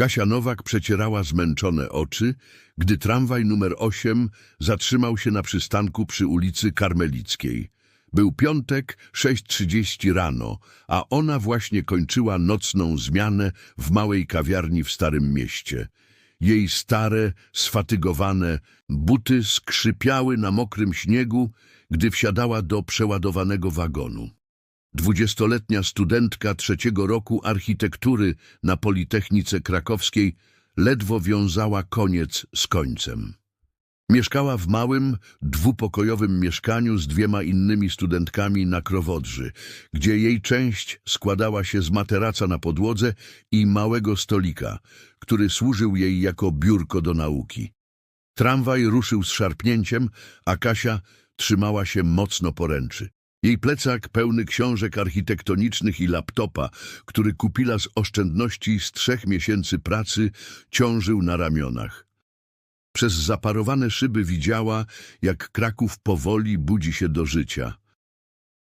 Kasia Nowak przecierała zmęczone oczy, gdy tramwaj numer 8 zatrzymał się na przystanku przy ulicy Karmelickiej. Był piątek, 6.30 rano, a ona właśnie kończyła nocną zmianę w małej kawiarni w Starym Mieście. Jej stare, sfatygowane buty skrzypiały na mokrym śniegu, gdy wsiadała do przeładowanego wagonu. Dwudziestoletnia studentka trzeciego roku architektury na Politechnice Krakowskiej ledwo wiązała koniec z końcem. Mieszkała w małym, dwupokojowym mieszkaniu z dwiema innymi studentkami na Krowodrzy, gdzie jej część składała się z materaca na podłodze i małego stolika, który służył jej jako biurko do nauki. Tramwaj ruszył z szarpnięciem, a Kasia trzymała się mocno poręczy. Jej plecak pełny książek architektonicznych i laptopa, który kupiła z oszczędności z trzech miesięcy pracy, ciążył na ramionach. Przez zaparowane szyby widziała, jak Kraków powoli budzi się do życia.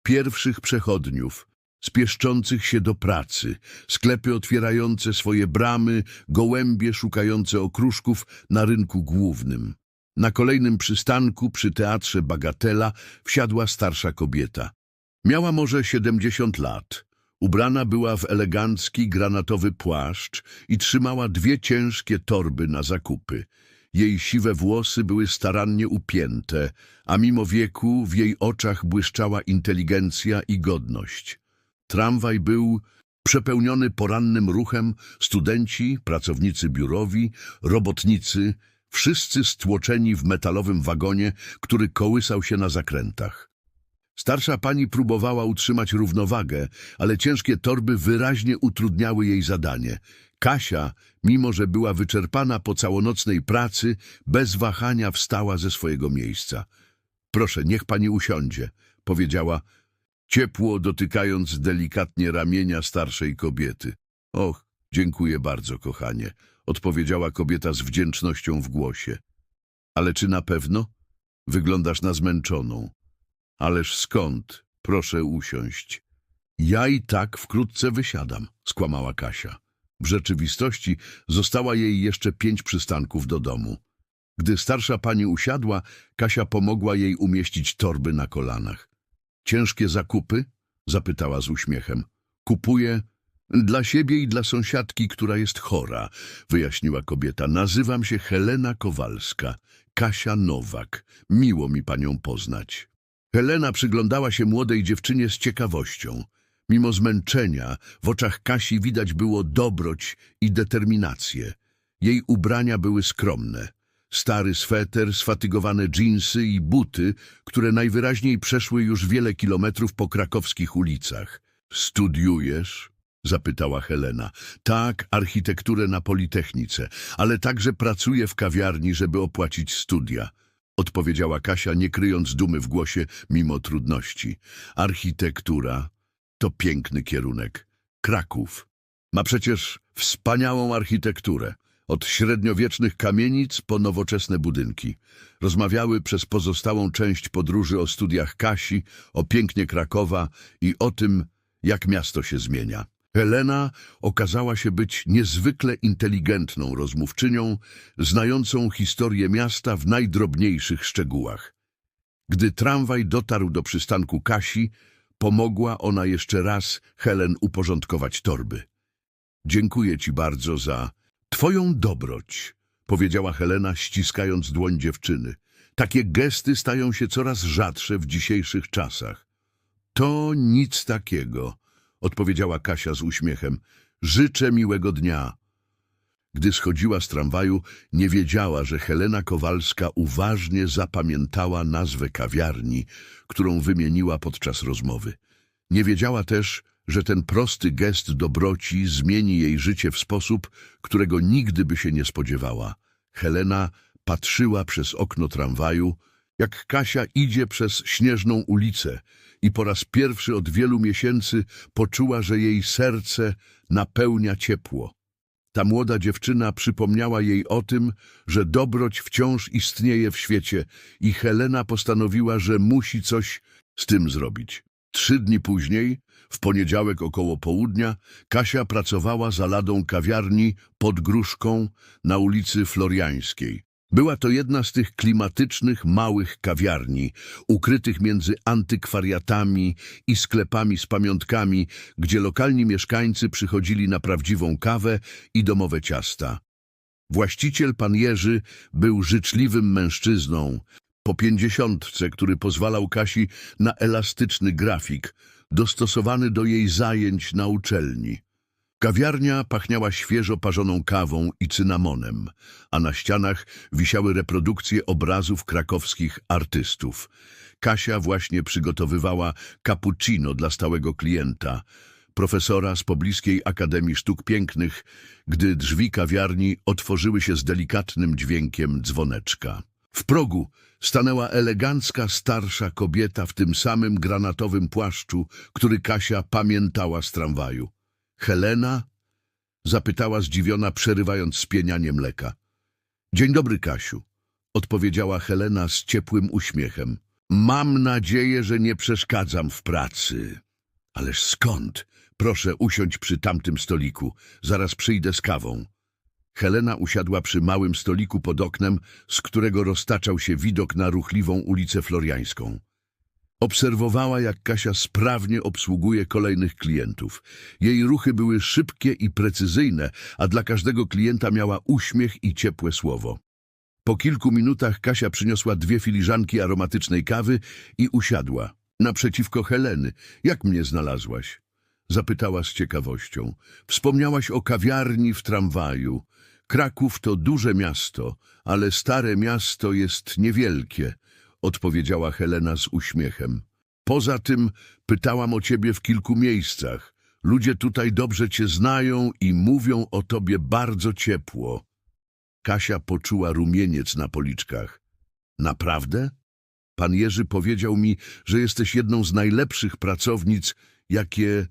Pierwszych przechodniów, spieszczących się do pracy, sklepy otwierające swoje bramy, gołębie szukające okruszków na rynku głównym. Na kolejnym przystanku przy teatrze Bagatela wsiadła starsza kobieta. Miała może 70 lat. Ubrana była w elegancki granatowy płaszcz i trzymała dwie ciężkie torby na zakupy. Jej siwe włosy były starannie upięte, a mimo wieku w jej oczach błyszczała inteligencja i godność. Tramwaj był przepełniony porannym ruchem, studenci, pracownicy biurowi, robotnicy, wszyscy stłoczeni w metalowym wagonie, który kołysał się na zakrętach. Starsza pani próbowała utrzymać równowagę, ale ciężkie torby wyraźnie utrudniały jej zadanie. Kasia, mimo że była wyczerpana po całonocnej pracy, bez wahania wstała ze swojego miejsca. Proszę, niech pani usiądzie, powiedziała, ciepło dotykając delikatnie ramienia starszej kobiety. Och, dziękuję bardzo, kochanie, odpowiedziała kobieta z wdzięcznością w głosie. Ale czy na pewno? Wyglądasz na zmęczoną. Ależ skąd? Proszę usiąść. Ja i tak wkrótce wysiadam, skłamała Kasia. W rzeczywistości została jej jeszcze pięć przystanków do domu. Gdy starsza pani usiadła, Kasia pomogła jej umieścić torby na kolanach. Ciężkie zakupy? zapytała z uśmiechem. Kupuję dla siebie i dla sąsiadki, która jest chora, wyjaśniła kobieta. Nazywam się Helena Kowalska, Kasia Nowak. Miło mi panią poznać. Helena przyglądała się młodej dziewczynie z ciekawością. Mimo zmęczenia w oczach Kasi widać było dobroć i determinację. Jej ubrania były skromne. Stary sweter, sfatygowane dżinsy i buty, które najwyraźniej przeszły już wiele kilometrów po krakowskich ulicach. Studiujesz? Zapytała Helena. Tak, architekturę na Politechnice, ale także pracuję w kawiarni, żeby opłacić studia. Odpowiedziała Kasia, nie kryjąc dumy w głosie, mimo trudności. Architektura to piękny kierunek. Kraków ma przecież wspaniałą architekturę. Od średniowiecznych kamienic po nowoczesne budynki. Rozmawiały przez pozostałą część podróży o studiach Kasi, o pięknie Krakowa i o tym, jak miasto się zmienia. Helena okazała się być niezwykle inteligentną rozmówczynią, znającą historię miasta w najdrobniejszych szczegółach. Gdy tramwaj dotarł do przystanku Kasi, pomogła ona jeszcze raz Helen uporządkować torby. Dziękuję ci bardzo za twoją dobroć, powiedziała Helena, ściskając dłoń dziewczyny. Takie gesty stają się coraz rzadsze w dzisiejszych czasach. To nic takiego, odpowiedziała Kasia z uśmiechem. Życzę miłego dnia. Gdy schodziła z tramwaju, nie wiedziała, że Helena Kowalska uważnie zapamiętała nazwę kawiarni, którą wymieniła podczas rozmowy. Nie wiedziała też, że ten prosty gest dobroci zmieni jej życie w sposób, którego nigdy by się nie spodziewała. Helena patrzyła przez okno tramwaju, jak Kasia idzie przez śnieżną ulicę i po raz pierwszy od wielu miesięcy poczuła, że jej serce napełnia ciepło. Ta młoda dziewczyna przypomniała jej o tym, że dobroć wciąż istnieje w świecie i Helena postanowiła, że musi coś z tym zrobić. Trzy dni później, w poniedziałek około południa, Kasia pracowała za ladą kawiarni pod Gruszką na ulicy Floriańskiej. Była to jedna z tych klimatycznych, małych kawiarni, ukrytych między antykwariatami i sklepami z pamiątkami, gdzie lokalni mieszkańcy przychodzili na prawdziwą kawę i domowe ciasta. Właściciel, pan Jerzy, był życzliwym mężczyzną, po pięćdziesiątce, który pozwalał Kasi na elastyczny grafik, dostosowany do jej zajęć na uczelni. Kawiarnia pachniała świeżo parzoną kawą i cynamonem, a na ścianach wisiały reprodukcje obrazów krakowskich artystów. Kasia właśnie przygotowywała cappuccino dla stałego klienta, profesora z pobliskiej Akademii Sztuk Pięknych, gdy drzwi kawiarni otworzyły się z delikatnym dźwiękiem dzwoneczka. W progu stanęła elegancka starsza kobieta w tym samym granatowym płaszczu, który Kasia pamiętała z tramwaju. Helena? Zapytała zdziwiona, przerywając spienianie mleka. Dzień dobry, Kasiu, odpowiedziała Helena z ciepłym uśmiechem. Mam nadzieję, że nie przeszkadzam w pracy. Ależ skąd? Proszę usiądź przy tamtym stoliku. Zaraz przyjdę z kawą. Helena usiadła przy małym stoliku pod oknem, z którego roztaczał się widok na ruchliwą ulicę Floriańską. Obserwowała, jak Kasia sprawnie obsługuje kolejnych klientów. Jej ruchy były szybkie i precyzyjne, a dla każdego klienta miała uśmiech i ciepłe słowo. Po kilku minutach Kasia przyniosła dwie filiżanki aromatycznej kawy i usiadła. Naprzeciwko Heleny. Jak mnie znalazłaś? Zapytała z ciekawością. Wspomniałaś o kawiarni w tramwaju. Kraków to duże miasto, ale stare miasto jest niewielkie, odpowiedziała Helena z uśmiechem. Poza tym pytałam o ciebie w kilku miejscach. Ludzie tutaj dobrze cię znają i mówią o tobie bardzo ciepło. Kasia poczuła rumieniec na policzkach. Naprawdę? Pan Jerzy powiedział mi, że jesteś jedną z najlepszych pracownic, jakie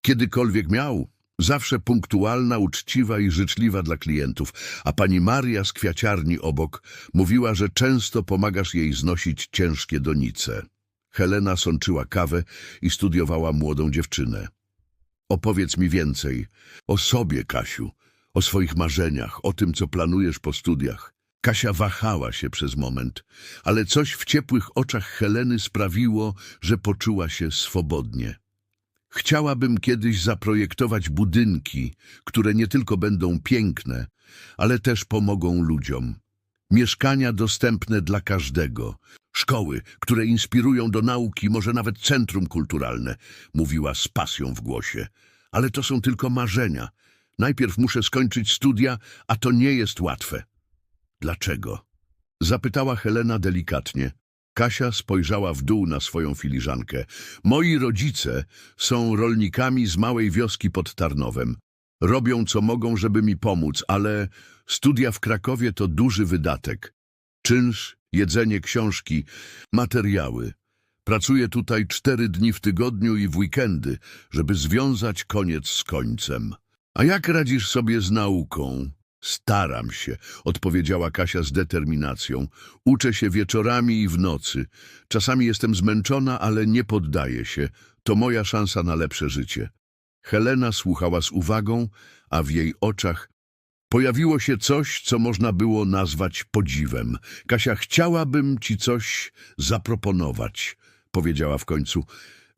kiedykolwiek miał. Zawsze punktualna, uczciwa i życzliwa dla klientów. A pani Maria z kwiaciarni obok mówiła, że często pomagasz jej znosić ciężkie donice. Helena sączyła kawę i studiowała młodą dziewczynę. Opowiedz mi więcej. O sobie, Kasiu. O swoich marzeniach, o tym, co planujesz po studiach. Kasia wahała się przez moment, ale coś w ciepłych oczach Heleny sprawiło, że poczuła się swobodnie. Chciałabym kiedyś zaprojektować budynki, które nie tylko będą piękne, ale też pomogą ludziom. Mieszkania dostępne dla każdego. Szkoły, które inspirują do nauki, może nawet centrum kulturalne, mówiła z pasją w głosie. Ale to są tylko marzenia. Najpierw muszę skończyć studia, a to nie jest łatwe. Dlaczego? Zapytała Helena delikatnie. Kasia spojrzała w dół na swoją filiżankę. Moi rodzice są rolnikami z małej wioski pod Tarnowem. Robią co mogą, żeby mi pomóc, ale studia w Krakowie to duży wydatek. Czynsz, jedzenie, książki, materiały. Pracuję tutaj cztery dni w tygodniu i w weekendy, żeby związać koniec z końcem. A jak radzisz sobie z nauką? Staram się, odpowiedziała Kasia z determinacją. Uczę się wieczorami i w nocy. Czasami jestem zmęczona, ale nie poddaję się. To moja szansa na lepsze życie. Helena słuchała z uwagą, a w jej oczach pojawiło się coś, co można było nazwać podziwem. Kasia, chciałabym ci coś zaproponować, powiedziała w końcu.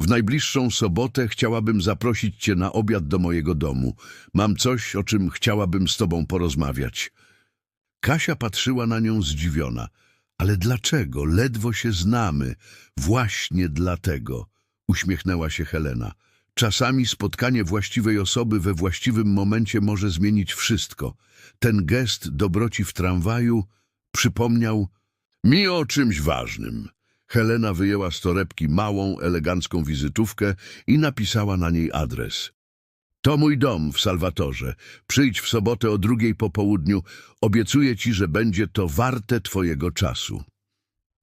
W najbliższą sobotę chciałabym zaprosić cię na obiad do mojego domu. Mam coś, o czym chciałabym z tobą porozmawiać. Kasia patrzyła na nią zdziwiona. Ale dlaczego? Ledwo się znamy. Właśnie dlatego. Uśmiechnęła się Helena. Czasami spotkanie właściwej osoby we właściwym momencie może zmienić wszystko. Ten gest dobroci w tramwaju przypomniał mi o czymś ważnym. Helena wyjęła z torebki małą, elegancką wizytówkę i napisała na niej adres. To mój dom w Salwatorze. Przyjdź w sobotę o drugiej po południu. Obiecuję ci, że będzie to warte twojego czasu.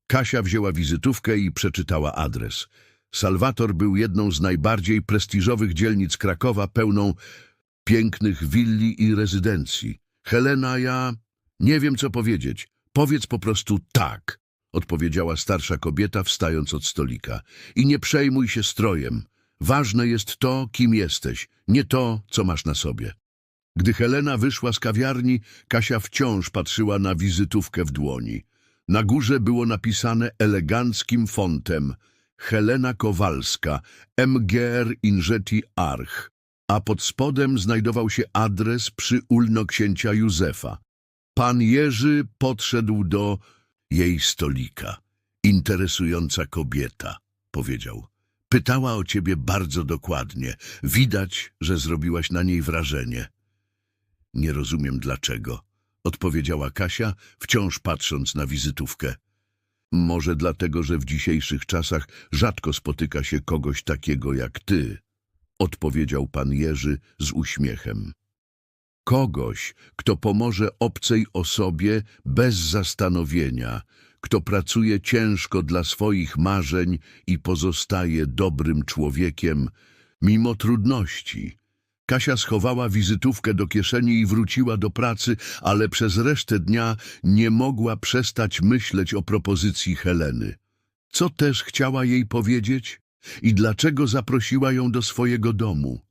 Kasia wzięła wizytówkę i przeczytała adres. Salwator był jedną z najbardziej prestiżowych dzielnic Krakowa, pełną pięknych willi i rezydencji. Helena, ja nie wiem, co powiedzieć. Powiedz po prostu tak. Odpowiedziała starsza kobieta, wstając od stolika. I nie przejmuj się strojem. Ważne jest to, kim jesteś, nie to, co masz na sobie. Gdy Helena wyszła z kawiarni, Kasia wciąż patrzyła na wizytówkę w dłoni. Na górze było napisane eleganckim fontem Helena Kowalska, MGR Inżeti Arch, a pod spodem znajdował się adres przy ulno księcia Józefa. Pan Jerzy podszedł do jej stolika. Interesująca kobieta, powiedział. Pytała o ciebie bardzo dokładnie. Widać, że zrobiłaś na niej wrażenie. Nie rozumiem dlaczego, odpowiedziała Kasia, wciąż patrząc na wizytówkę. Może dlatego, że w dzisiejszych czasach rzadko spotyka się kogoś takiego jak ty, odpowiedział pan Jerzy z uśmiechem. Kogoś, kto pomoże obcej osobie bez zastanowienia, kto pracuje ciężko dla swoich marzeń i pozostaje dobrym człowiekiem, mimo trudności. Kasia schowała wizytówkę do kieszeni i wróciła do pracy, ale przez resztę dnia nie mogła przestać myśleć o propozycji Heleny. Co też chciała jej powiedzieć i dlaczego zaprosiła ją do swojego domu?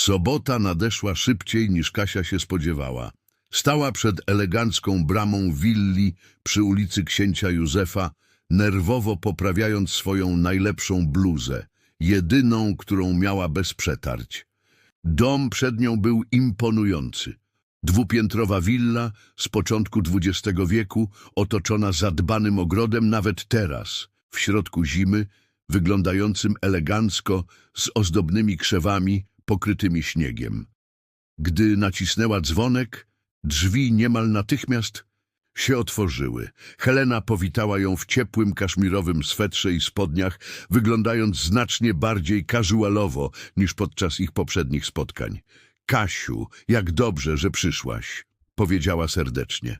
Sobota nadeszła szybciej niż Kasia się spodziewała. Stała przed elegancką bramą willi przy ulicy księcia Józefa, nerwowo poprawiając swoją najlepszą bluzę, jedyną, którą miała bez przetarć. Dom przed nią był imponujący. Dwupiętrowa willa z początku XX wieku, otoczona zadbanym ogrodem nawet teraz, w środku zimy, wyglądającym elegancko, z ozdobnymi krzewami pokrytymi śniegiem. Gdy nacisnęła dzwonek, drzwi niemal natychmiast się otworzyły. Helena powitała ją w ciepłym kaszmirowym swetrze i spodniach, wyglądając znacznie bardziej casualowo niż podczas ich poprzednich spotkań. Kasiu, jak dobrze, że przyszłaś, powiedziała serdecznie.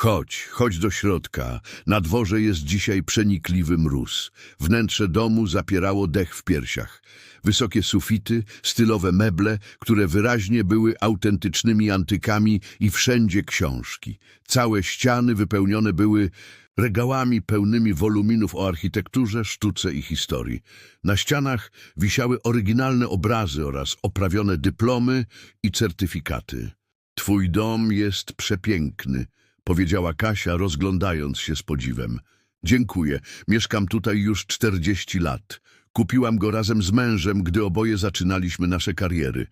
Chodź, chodź do środka. Na dworze jest dzisiaj przenikliwy mróz. Wnętrze domu zapierało dech w piersiach. Wysokie sufity, stylowe meble, które wyraźnie były autentycznymi antykami i wszędzie książki. Całe ściany wypełnione były regałami pełnymi woluminów o architekturze, sztuce i historii. Na ścianach wisiały oryginalne obrazy oraz oprawione dyplomy i certyfikaty. Twój dom jest przepiękny, powiedziała Kasia, rozglądając się z podziwem. Dziękuję, mieszkam tutaj już czterdzieści lat. Kupiłam go razem z mężem, gdy oboje zaczynaliśmy nasze kariery,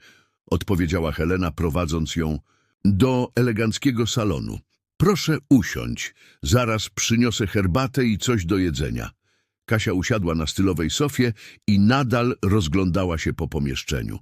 odpowiedziała Helena, prowadząc ją do eleganckiego salonu. Proszę usiąść, zaraz przyniosę herbatę i coś do jedzenia. Kasia usiadła na stylowej sofie i nadal rozglądała się po pomieszczeniu.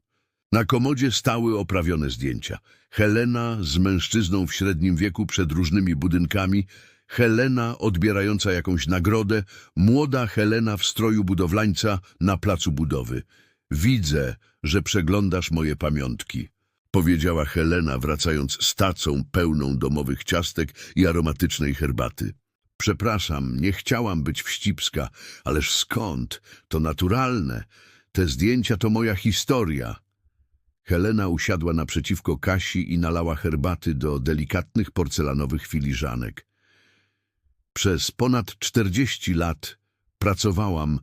Na komodzie stały oprawione zdjęcia. Helena z mężczyzną w średnim wieku przed różnymi budynkami, Helena odbierająca jakąś nagrodę, młoda Helena w stroju budowlańca na placu budowy. Widzę, że przeglądasz moje pamiątki, powiedziała Helena, wracając z tacą pełną domowych ciastek i aromatycznej herbaty. Przepraszam, nie chciałam być wścibska, ależ skąd? To naturalne. Te zdjęcia to moja historia. Helena usiadła naprzeciwko Kasi i nalała herbaty do delikatnych porcelanowych filiżanek. Przez ponad czterdzieści lat pracowałam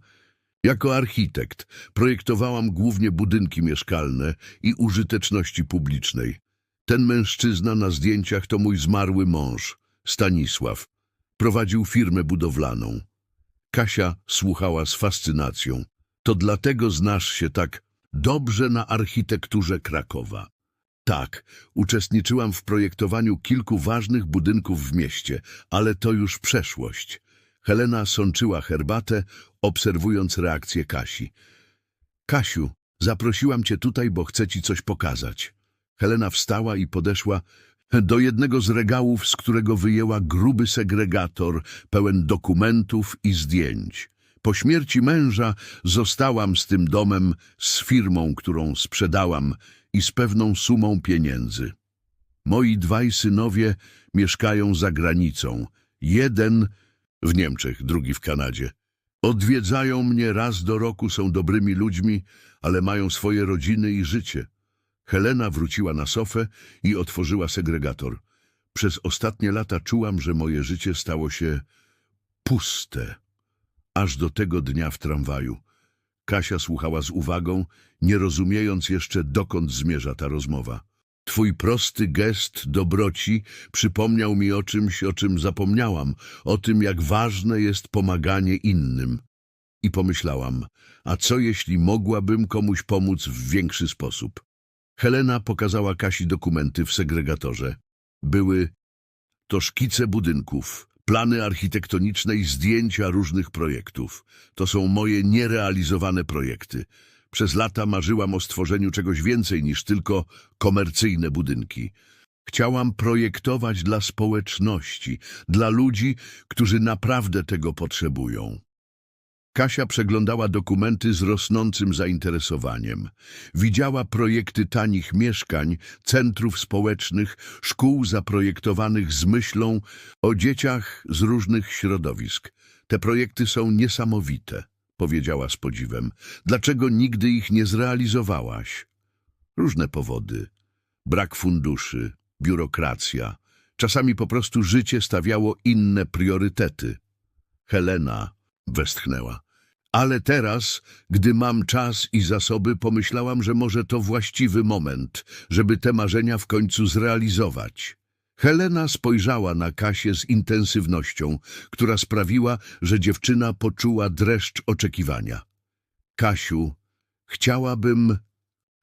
jako architekt. Projektowałam głównie budynki mieszkalne i użyteczności publicznej. Ten mężczyzna na zdjęciach to mój zmarły mąż, Stanisław. Prowadził firmę budowlaną. Kasia słuchała z fascynacją. To dlatego znasz się tak dobrze na architekturze Krakowa. Tak, uczestniczyłam w projektowaniu kilku ważnych budynków w mieście, ale to już przeszłość. Helena sączyła herbatę, obserwując reakcję Kasi. Kasiu, zaprosiłam cię tutaj, bo chcę ci coś pokazać. Helena wstała i podeszła do jednego z regałów, z którego wyjęła gruby segregator pełen dokumentów i zdjęć. Po śmierci męża zostałam z tym domem, z firmą, którą sprzedałam i z pewną sumą pieniędzy. Moi dwaj synowie mieszkają za granicą. Jeden w Niemczech, drugi w Kanadzie. Odwiedzają mnie raz do roku, są dobrymi ludźmi, ale mają swoje rodziny i życie. Helena wróciła na sofę i otworzyła segregator. Przez ostatnie lata czułam, że moje życie stało się puste. Aż do tego dnia w tramwaju. Kasia słuchała z uwagą, nie rozumiejąc jeszcze, dokąd zmierza ta rozmowa. Twój prosty gest dobroci przypomniał mi o czymś, o czym zapomniałam, o tym, jak ważne jest pomaganie innym. I pomyślałam, a co jeśli mogłabym komuś pomóc w większy sposób? Helena pokazała Kasi dokumenty w segregatorze. Były to szkice budynków, plany architektoniczne i zdjęcia różnych projektów. To są moje nierealizowane projekty. Przez lata marzyłam o stworzeniu czegoś więcej niż tylko komercyjne budynki. Chciałam projektować dla społeczności, dla ludzi, którzy naprawdę tego potrzebują. Kasia przeglądała dokumenty z rosnącym zainteresowaniem. Widziała projekty tanich mieszkań, centrów społecznych, szkół zaprojektowanych z myślą o dzieciach z różnych środowisk. Te projekty są niesamowite, powiedziała z podziwem. Dlaczego nigdy ich nie zrealizowałaś? Różne powody. Brak funduszy, biurokracja. Czasami po prostu życie stawiało inne priorytety. Helena westchnęła. Ale teraz, gdy mam czas i zasoby, pomyślałam, że może to właściwy moment, żeby te marzenia w końcu zrealizować. Helena spojrzała na Kasię z intensywnością, która sprawiła, że dziewczyna poczuła dreszcz oczekiwania. Kasiu, chciałabym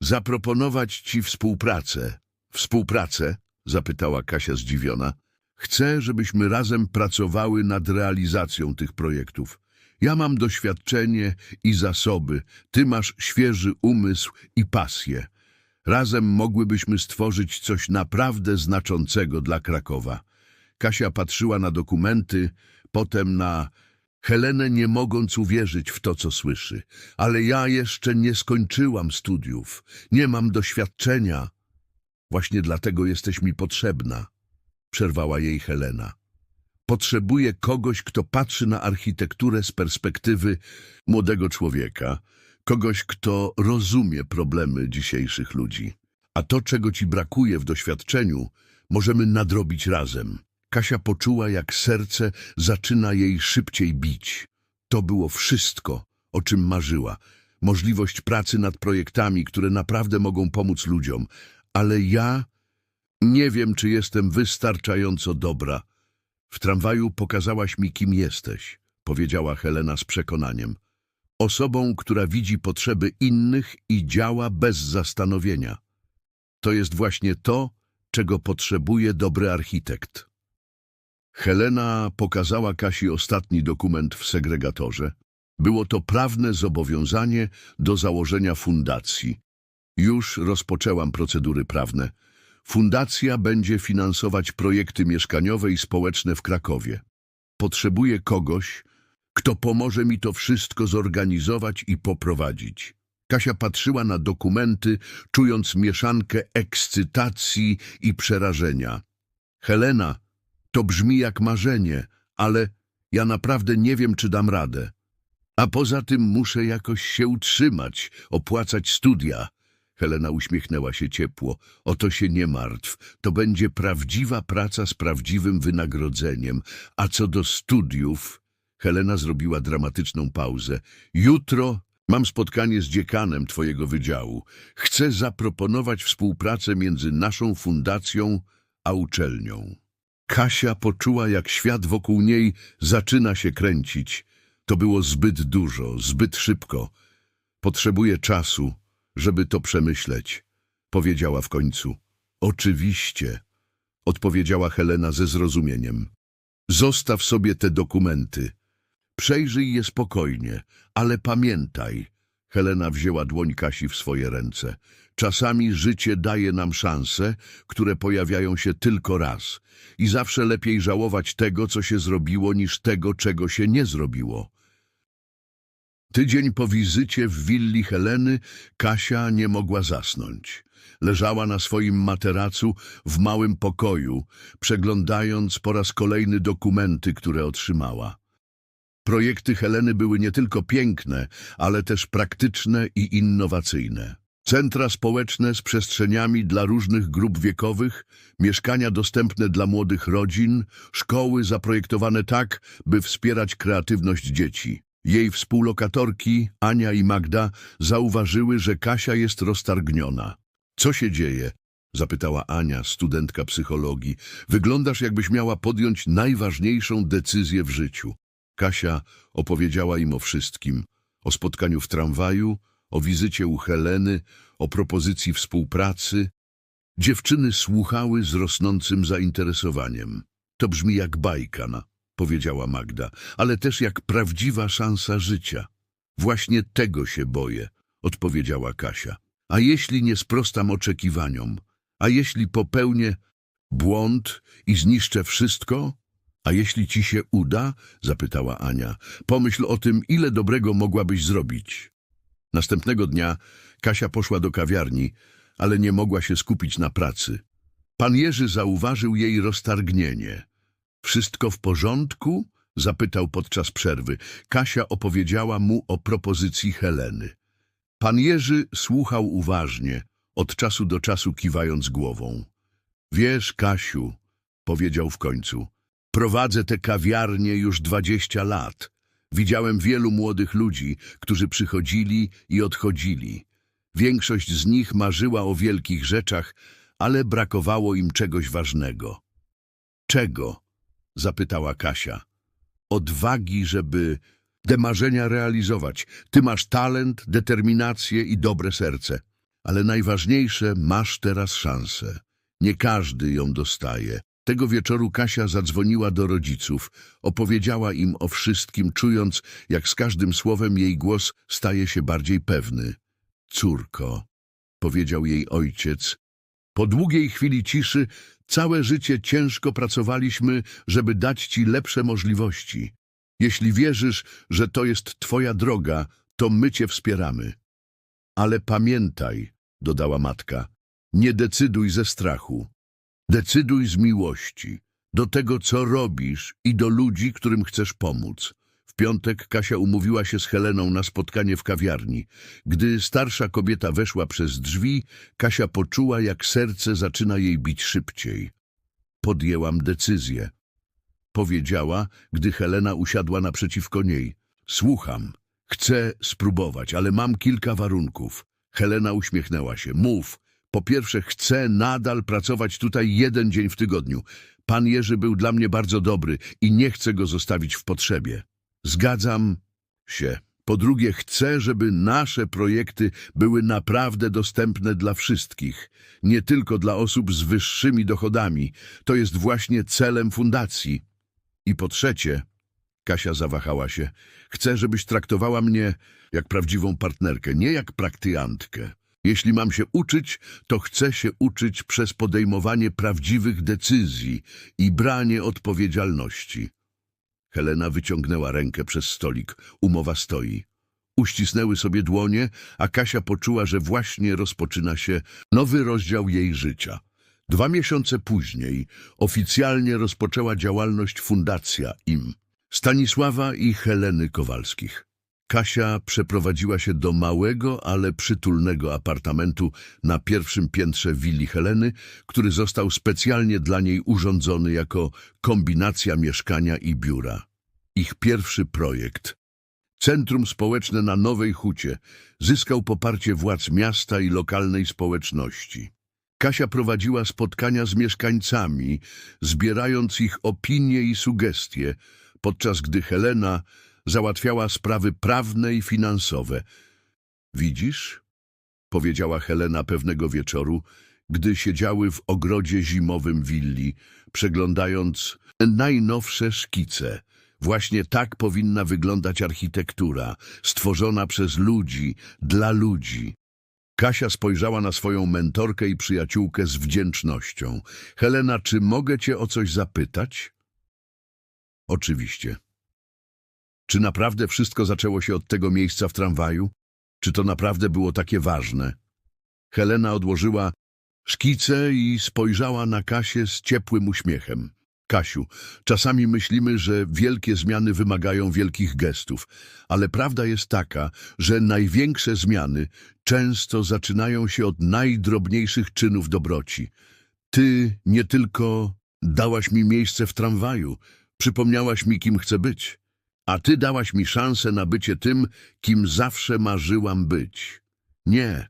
zaproponować ci współpracę. Współpracę? zapytała Kasia zdziwiona. Chcę, żebyśmy razem pracowały nad realizacją tych projektów. Ja mam doświadczenie i zasoby, ty masz świeży umysł i pasję. Razem mogłybyśmy stworzyć coś naprawdę znaczącego dla Krakowa. Kasia patrzyła na dokumenty, potem na Helenę, nie mogąc uwierzyć w to, co słyszy. Ale ja jeszcze nie skończyłam studiów, nie mam doświadczenia. Właśnie dlatego jesteś mi potrzebna, przerwała jej Helena. Potrzebuję kogoś, kto patrzy na architekturę z perspektywy młodego człowieka, kogoś, kto rozumie problemy dzisiejszych ludzi. A to, czego ci brakuje w doświadczeniu, możemy nadrobić razem. Kasia poczuła, jak serce zaczyna jej szybciej bić. To było wszystko, o czym marzyła. Możliwość pracy nad projektami, które naprawdę mogą pomóc ludziom. Ale ja nie wiem, czy jestem wystarczająco dobra. W tramwaju pokazałaś mi, kim jesteś, powiedziała Helena z przekonaniem. Osobą, która widzi potrzeby innych i działa bez zastanowienia. To jest właśnie to, czego potrzebuje dobry architekt. Helena pokazała Kasi ostatni dokument w segregatorze. Było to prawne zobowiązanie do założenia fundacji. Już rozpoczęłam procedury prawne. Fundacja będzie finansować projekty mieszkaniowe i społeczne w Krakowie. Potrzebuję kogoś, kto pomoże mi to wszystko zorganizować i poprowadzić. Kasia patrzyła na dokumenty, czując mieszankę ekscytacji i przerażenia. Helena, to brzmi jak marzenie, ale ja naprawdę nie wiem, czy dam radę. A poza tym muszę jakoś się utrzymać, opłacać studia. Helena uśmiechnęła się ciepło. O to się nie martw. To będzie prawdziwa praca z prawdziwym wynagrodzeniem. A co do studiów... Helena zrobiła dramatyczną pauzę. Jutro mam spotkanie z dziekanem twojego wydziału. Chcę zaproponować współpracę między naszą fundacją a uczelnią. Kasia poczuła, jak świat wokół niej zaczyna się kręcić. To było zbyt dużo, zbyt szybko. Potrzebuję czasu, żeby to przemyśleć, powiedziała w końcu. Oczywiście, odpowiedziała Helena ze zrozumieniem. Zostaw sobie te dokumenty. Przejrzyj je spokojnie, ale pamiętaj. Helena wzięła dłoń Kasi w swoje ręce. Czasami życie daje nam szanse, które pojawiają się tylko raz. I zawsze lepiej żałować tego, co się zrobiło, niż tego, czego się nie zrobiło. Tydzień po wizycie w willi Heleny Kasia nie mogła zasnąć. Leżała na swoim materacu w małym pokoju, przeglądając po raz kolejny dokumenty, które otrzymała. Projekty Heleny były nie tylko piękne, ale też praktyczne i innowacyjne. Centra społeczne z przestrzeniami dla różnych grup wiekowych, mieszkania dostępne dla młodych rodzin, szkoły zaprojektowane tak, by wspierać kreatywność dzieci. Jej współlokatorki, Ania i Magda, zauważyły, że Kasia jest roztargniona. Co się dzieje? Zapytała Ania, studentka psychologii. Wyglądasz, jakbyś miała podjąć najważniejszą decyzję w życiu. Kasia opowiedziała im o wszystkim. O spotkaniu w tramwaju, o wizycie u Heleny, o propozycji współpracy. Dziewczyny słuchały z rosnącym zainteresowaniem. To brzmi jak bajka, powiedziała Magda, ale też jak prawdziwa szansa życia. Właśnie tego się boję, odpowiedziała Kasia. A jeśli nie sprostam oczekiwaniom? A jeśli popełnię błąd i zniszczę wszystko? A jeśli ci się uda? zapytała Ania. Pomyśl o tym, ile dobrego mogłabyś zrobić. Następnego dnia Kasia poszła do kawiarni, ale nie mogła się skupić na pracy. Pan Jerzy zauważył jej roztargnienie. Wszystko w porządku? zapytał podczas przerwy. Kasia opowiedziała mu o propozycji Heleny. Pan Jerzy słuchał uważnie, od czasu do czasu kiwając głową. Wiesz, Kasiu, powiedział w końcu, prowadzę tę kawiarnię już dwadzieścia lat. Widziałem wielu młodych ludzi, którzy przychodzili i odchodzili. Większość z nich marzyła o wielkich rzeczach, ale brakowało im czegoś ważnego. Czego? Zapytała Kasia. Odwagi, żeby te marzenia realizować. Ty masz talent, determinację i dobre serce. Ale najważniejsze, masz teraz szansę. Nie każdy ją dostaje. Tego wieczoru Kasia zadzwoniła do rodziców, opowiedziała im o wszystkim, czując, jak z każdym słowem jej głos staje się bardziej pewny. Córko, powiedział jej ojciec, po długiej chwili ciszy całe życie ciężko pracowaliśmy, żeby dać ci lepsze możliwości. Jeśli wierzysz, że to jest twoja droga, to my cię wspieramy. Ale pamiętaj, dodała matka, nie decyduj ze strachu. Decyduj z miłości, do tego, co robisz i do ludzi, którym chcesz pomóc. W piątek Kasia umówiła się z Heleną na spotkanie w kawiarni. Gdy starsza kobieta weszła przez drzwi, Kasia poczuła, jak serce zaczyna jej bić szybciej. Podjęłam decyzję. Powiedziała, gdy Helena usiadła naprzeciwko niej. Słucham. Chcę spróbować, ale mam kilka warunków. Helena uśmiechnęła się. Mów. Po pierwsze, chcę nadal pracować tutaj jeden dzień w tygodniu. Pan Jerzy był dla mnie bardzo dobry i nie chcę go zostawić w potrzebie. Zgadzam się. Po drugie, chcę, żeby nasze projekty były naprawdę dostępne dla wszystkich, nie tylko dla osób z wyższymi dochodami. To jest właśnie celem fundacji. I po trzecie, Kasia zawahała się, chcę, żebyś traktowała mnie jak prawdziwą partnerkę, nie jak praktykantkę. Jeśli mam się uczyć, to chcę się uczyć przez podejmowanie prawdziwych decyzji i branie odpowiedzialności. Helena wyciągnęła rękę przez stolik. Umowa stoi. Uścisnęły sobie dłonie, a Kasia poczuła, że właśnie rozpoczyna się nowy rozdział jej życia. Dwa miesiące później oficjalnie rozpoczęła działalność Fundacja IM. Stanisława i Heleny Kowalskich. Kasia przeprowadziła się do małego, ale przytulnego apartamentu na pierwszym piętrze willi Heleny, który został specjalnie dla niej urządzony jako kombinacja mieszkania i biura. Ich pierwszy projekt, Centrum Społeczne na Nowej Hucie, zyskał poparcie władz miasta i lokalnej społeczności. Kasia prowadziła spotkania z mieszkańcami, zbierając ich opinie i sugestie, podczas gdy Helena załatwiała sprawy prawne i finansowe. Widzisz? powiedziała Helena pewnego wieczoru, gdy siedziały w ogrodzie zimowym willi, przeglądając najnowsze szkice. Właśnie tak powinna wyglądać architektura, stworzona przez ludzi, dla ludzi. Kasia spojrzała na swoją mentorkę i przyjaciółkę z wdzięcznością. Helena, czy mogę cię o coś zapytać? Oczywiście. Czy naprawdę wszystko zaczęło się od tego miejsca w tramwaju? Czy to naprawdę było takie ważne? Helena odłożyła szkice i spojrzała na Kasię z ciepłym uśmiechem. Kasiu, czasami myślimy, że wielkie zmiany wymagają wielkich gestów, ale prawda jest taka, że największe zmiany często zaczynają się od najdrobniejszych czynów dobroci. Ty nie tylko dałaś mi miejsce w tramwaju, przypomniałaś mi, kim chcę być, a ty dałaś mi szansę na bycie tym, kim zawsze marzyłam być. Nie,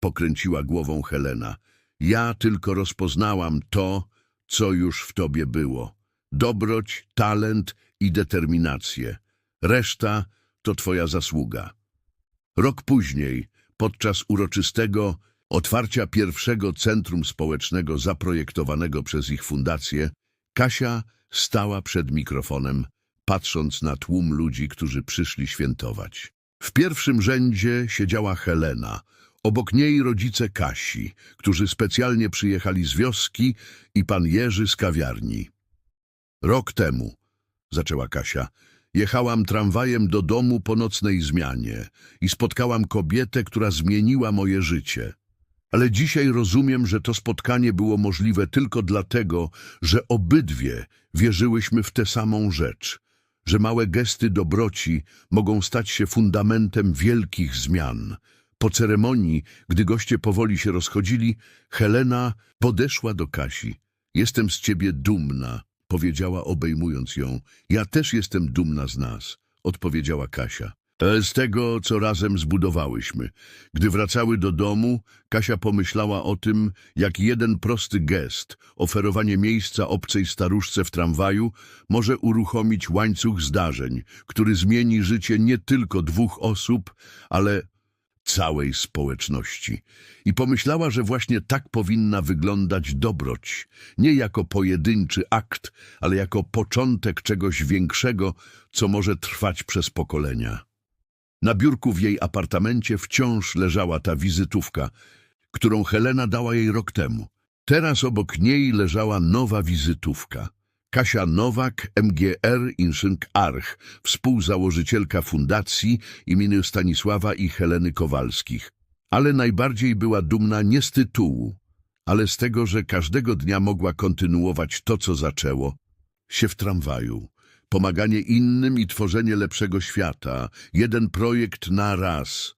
pokręciła głową Helena. Ja tylko rozpoznałam to, co już w tobie było. Dobroć, talent i determinację. Reszta to twoja zasługa. Rok później, podczas uroczystego otwarcia pierwszego centrum społecznego zaprojektowanego przez ich fundację, Kasia stała przed mikrofonem, patrząc na tłum ludzi, którzy przyszli świętować. W pierwszym rzędzie siedziała Helena, obok niej rodzice Kasi, którzy specjalnie przyjechali z wioski i pan Jerzy z kawiarni. Rok temu, zaczęła Kasia, jechałam tramwajem do domu po nocnej zmianie i spotkałam kobietę, która zmieniła moje życie. Ale dzisiaj rozumiem, że to spotkanie było możliwe tylko dlatego, że obydwie wierzyłyśmy w tę samą rzecz, że małe gesty dobroci mogą stać się fundamentem wielkich zmian. Po ceremonii, gdy goście powoli się rozchodzili, Helena podeszła do Kasi. Jestem z ciebie dumna, powiedziała obejmując ją. Ja też jestem dumna z nas, odpowiedziała Kasia. "E, Z tego, co razem zbudowałyśmy. Gdy wracały do domu, Kasia pomyślała o tym, jak jeden prosty gest, oferowanie miejsca obcej staruszce w tramwaju, może uruchomić łańcuch zdarzeń, który zmieni życie nie tylko dwóch osób, ale całej społeczności. I pomyślała, że właśnie tak powinna wyglądać dobroć, nie jako pojedynczy akt, ale jako początek czegoś większego, co może trwać przez pokolenia. Na biurku w jej apartamencie wciąż leżała ta wizytówka, którą Helena dała jej rok temu. Teraz obok niej leżała nowa wizytówka. Kasia Nowak, MGR Inszynk Arch, współzałożycielka fundacji imienia Stanisława i Heleny Kowalskich. Ale najbardziej była dumna nie z tytułu, ale z tego, że każdego dnia mogła kontynuować to, co zaczęło się w tramwaju. Pomaganie innym i tworzenie lepszego świata. Jeden projekt na raz.